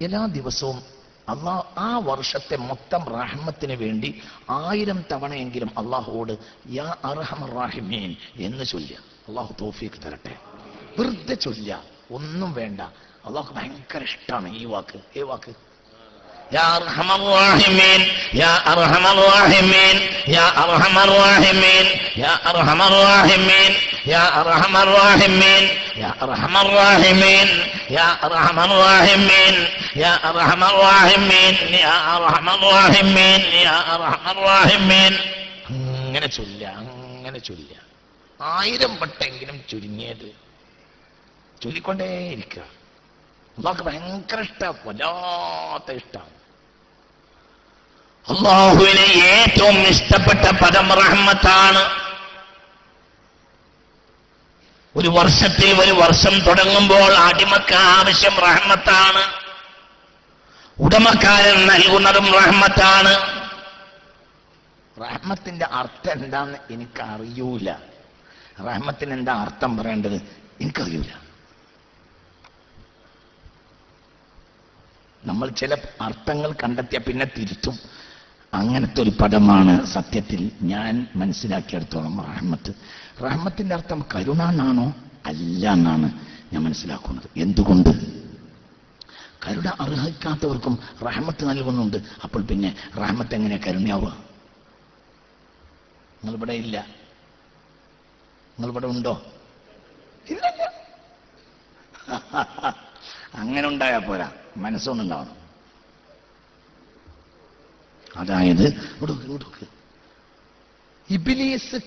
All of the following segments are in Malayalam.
എല്ലാ ദിവസവും അള്ളാഹ് ആ വർഷത്തെ മൊത്തം റഹ്മത്തിന് വേണ്ടി ആയിരം തവണയെങ്കിലും അള്ളാഹുവോട് യാ അർഹമറാഹിമീൻ എന്ന് ചൊല്ലുക അള്ളാഹു തോഫീക്ക് തരട്ടെ വെറുതെ ചൊല്ലുക ഒന്നും വേണ്ട അള്ളാഹു ഭയങ്കര ഇഷ്ടമാണ് ഈ വാക്ക് ഈ വാക്ക് يا أرحم الراحمين يا أرحم الراحمين يا أرحم الراحمين يا أرحم الراحمين يا أرحم الراحمين يا أرحم الراحمين يا أرحم الراحمين يا أرحم الراحمين يا أرحم الراحمين يا أرحم الراحمين അങ്ങനെ ചൊല്ല അങ്ങനെ ചൊല്ല ആയിരം വട്ടെങ്കിലും ചുരുങ്ങിയത് ചൊല്ലിക്കൊണ്ടേയിരിക്കുക അള്ളാഹ്ക്ക് ഭയങ്കര ഇഷ്ടം വല്ലാത്ത ഇഷ്ടം അള്ളാഹുവിന് ഏറ്റവും ഇഷ്ടപ്പെട്ട പദം റഹ്മത്താണ് ഒരു വർഷത്തിൽ ഒരു വർഷം തുടങ്ങുമ്പോൾ അടിമക്ക് ആവശ്യം റഹ്മത്താണ്. ഉടമക്കാരൻ നൽകുന്നതും റഹ്മത്താണ്. റഹ്മത്തിന്റെ അർത്ഥം എന്താന്ന് എനിക്കറിയൂല. റഹ്മത്തിന് എന്താ അർത്ഥം പറയേണ്ടത് എനിക്കറിയൂല. നമ്മൾ ചില അർത്ഥങ്ങൾ കണ്ടെത്തിയ പിന്നെ തിരുത്തും. അങ്ങനത്തെ ഒരു പദമാണ് സത്യത്തിൽ ഞാൻ മനസ്സിലാക്കിയെടുത്തോളം റഹ്മത്ത്. റഹ്മത്തിന്റെ അർത്ഥം കരുണ എന്നാണോ അല്ല എന്നാണ് ഞാൻ മനസ്സിലാക്കുന്നത്. എന്തുകൊണ്ട്? കരുണ അർഹിക്കാത്തവർക്കും റഹ്മത്ത് നൽകുന്നുണ്ട്. അപ്പോൾ പിന്നെ റഹ്മത്ത് എങ്ങനെ കരുണയാവുക? നിങ്ങളിവിടെ ഇല്ല. നിങ്ങളിവിടെ ഉണ്ടോ? അങ്ങനെ ഉണ്ടായാൽ പോരാ. മനസ്സൊന്നുണ്ടാവണം. അതായത് ഇബിലീസ്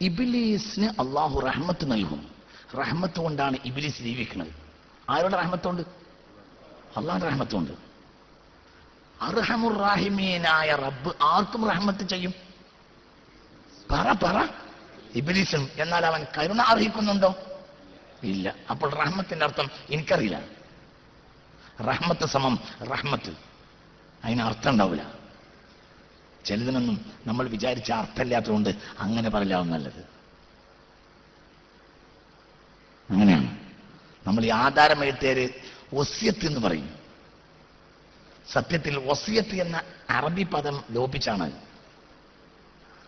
ഇബിലീസിന് അള്ളാഹു റഹ്മത്ത് നൽകും റഹ്മത്ത് കൊണ്ടാണ് ഇബിലീസ് ജീവിക്കുന്നത്. ആരുടെ റഹ്മത്തുണ്ട്? അള്ളാഹുടെ റഹ്മത്തുണ്ട്. അർഹമുറാഹിമീനായ റബ്ബ് ആർക്കും റഹ്മത്ത് ചെയ്യും? പറ പറ. ഇബിലീസും എന്നാൽ അവൻ കരുണ അർഹിക്കുന്നുണ്ടോ? ഇല്ല. അപ്പോൾ റഹ്മത്തിന്റെ അർത്ഥം എനിക്കറിയില്ല. റഹ്മത്ത് സമം റഹ്മത്ത്. അതിന് അർത്ഥം ഉണ്ടാവില്ല. ചിലതിനൊന്നും നമ്മൾ വിചാരിച്ച അർത്ഥമില്ലാത്തതുകൊണ്ട് അങ്ങനെ പറയാവും നല്ലത്. അങ്ങനെയാണ്. നമ്മൾ ഈ ആധാരം എഴുത്തേര് ഒസിയത്ത് എന്ന് പറയും. സത്യത്തിൽ ഒസിയത്ത് എന്ന അറബി പദം ലോപിച്ചാണ്.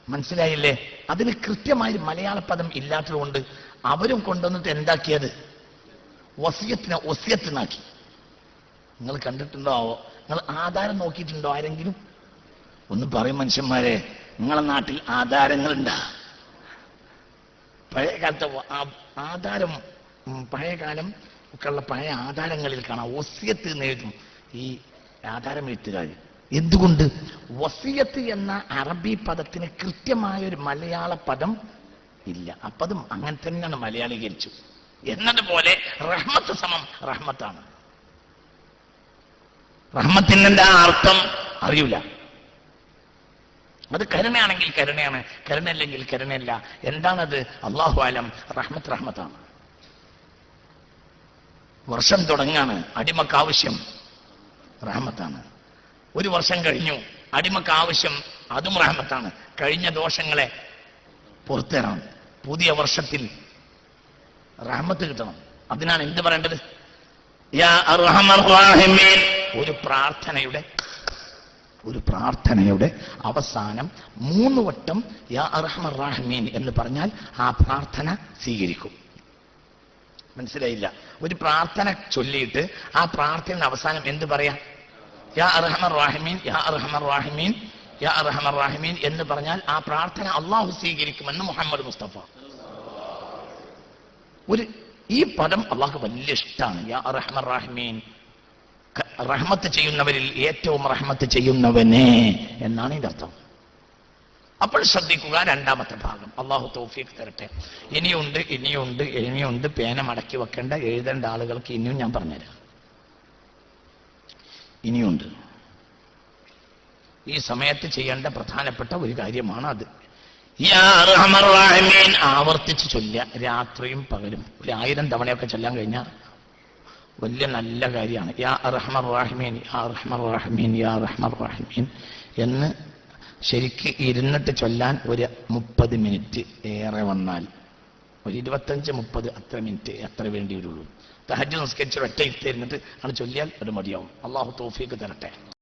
മനസ്സിലായില്ലേ? അതിന് കൃത്യമായി മലയാള പദം ഇല്ലാത്തതുകൊണ്ട് അവരും കൊണ്ടുവന്നിട്ട് എന്താക്കിയത്? വസിയത്തിനെ ഒസിയത്തിനാക്കി നിങ്ങൾ കണ്ടിട്ടുണ്ടോ? നിങ്ങൾ ആധാരം നോക്കിയിട്ടുണ്ടോ ആരെങ്കിലും? ഒന്ന് പറയും മനുഷ്യന്മാരെ നിങ്ങളെ നാട്ടിൽ ആധാരങ്ങളുണ്ടാ? പഴയ കാലത്തെ ആധാരം പഴയ കാലം ഒക്കെ ഉള്ള പഴയ ആധാരങ്ങളിൽ കാണാം. ഒസിയത്ത് എന്ന് എഴുതും. ഈ ആധാരം എഴുത്തുകാർ. എന്തുകൊണ്ട്? വസിയത്ത് എന്ന അറബി പദത്തിന് കൃത്യമായ ഒരു മലയാള പദം ഇല്ല. അപ്പതും അങ്ങനെ തന്നെയാണ് മലയാളീകരിച്ചു. എന്നതുപോലെ റഹ്മത്ത് സമം റഹ്മത്താണ്. റഹ്മത്തിന്റെ അർത്ഥം? അറിയൂല. അത് കരുണയാണെങ്കിൽ കരുണയാണ്. കരുണയല്ലെങ്കിൽ കരുണയല്ല. എന്താണത്? അള്ളാഹു ആലം റഹ്മത്ത് റഹ്മത്താണ്. വർഷം തുടങ്ങാണ്. അടിമക്ക് ആവശ്യം റഹ്മത്താണ്. ഒരു വർഷം കഴിഞ്ഞു. അടിമക്ക് ആവശ്യം അതും റഹ്മത്താണ്. കഴിഞ്ഞ ദോഷങ്ങളെ പുറത്തേറണം പുതിയ വർഷത്തിൽ റഹ്മത്ത് കിട്ടണം. അതിനാണ് എന്ത് പറയേണ്ടത്? ഒരു പ്രാർത്ഥനയുടെ ഒരു പ്രാർത്ഥനയുടെ അവസാനം മൂന്ന് വട്ടം യാ അർഹമർ റാഹ്മീൻ എന്ന് പറഞ്ഞാൽ ആ പ്രാർത്ഥന സ്വീകരിക്കും. മനസ്സിലായില്ല? ഒരു പ്രാർത്ഥന ചൊല്ലിയിട്ട് ആ പ്രാർത്ഥന അവസാനം എന്ത് പറയാ? യാ അർഹമർ റാഹിമീൻ യാ അർഹമർ റാഹിമീൻ യാ അർഹമർ റാഹിമീൻ എന്ന് പറഞ്ഞാൽ ആ പ്രാർത്ഥന അള്ളാഹു സ്വീകരിക്കുമെന്ന് മുഹമ്മദ് മുസ്തഫ. ഒരു ഈ പദം അള്ളാഹു വലിയ ഇഷ്ടമാണ് യാ അർഹമർ റാഹിമീൻ റഹ്മത്ത് ചെയ്യുന്നവരിൽ ഏറ്റവും റഹ്മത്ത് ചെയ്യുന്നവനെ എന്നാണ് ഇതിന്റെ അർത്ഥം. അപ്പോൾ ശ്രദ്ധിക്കുക രണ്ടാമത്തെ ഭാഗം. അള്ളാഹു തൗഫീഖ് തരട്ടെ. ഇനിയുണ്ട് ഇനിയുണ്ട് ഇനിയുണ്ട് പേന മടക്കി വെക്കേണ്ട എഴുതേണ്ട ആളുകൾക്ക് ഇനിയും ഞാൻ പറഞ്ഞുതരാം. ഇനിയുണ്ട്. ഈ സമയത്ത് ചെയ്യേണ്ട പ്രധാനപ്പെട്ട ഒരു കാര്യമാണ് അത്. ആവർത്തിച്ച് ചൊല്ലുക. രാത്രിയും പകലും. ഒരു ആയിരം തവണയൊക്കെ ചൊല്ലാൻ കഴിഞ്ഞാൽ വലിയ നല്ല കാര്യമാണ്. യാ റഹ്മർ റാഹിമീൻ യാ റഹ്മർ റാഹിമീൻ യാ റഹ്മർ റാഹിമീൻ എന്ന് ശരിക്ക് ഇരുന്നിട്ട് ചൊല്ലാൻ ഒരു മുപ്പത് മിനിറ്റ് ഏറെ വന്നാൽ ഒരു ഇരുപത്തഞ്ച് മുപ്പത് അത്ര മിനിറ്റ് അത്ര വേണ്ടി വരുള്ളൂ. തഹജ് നിസ്കരിച്ച് ഒറ്റ ഇരുന്നിട്ട് അത് ചൊല്ലിയാൽ അത് മതിയാവും. അള്ളാഹു തോഫിക്ക് തരട്ടെ.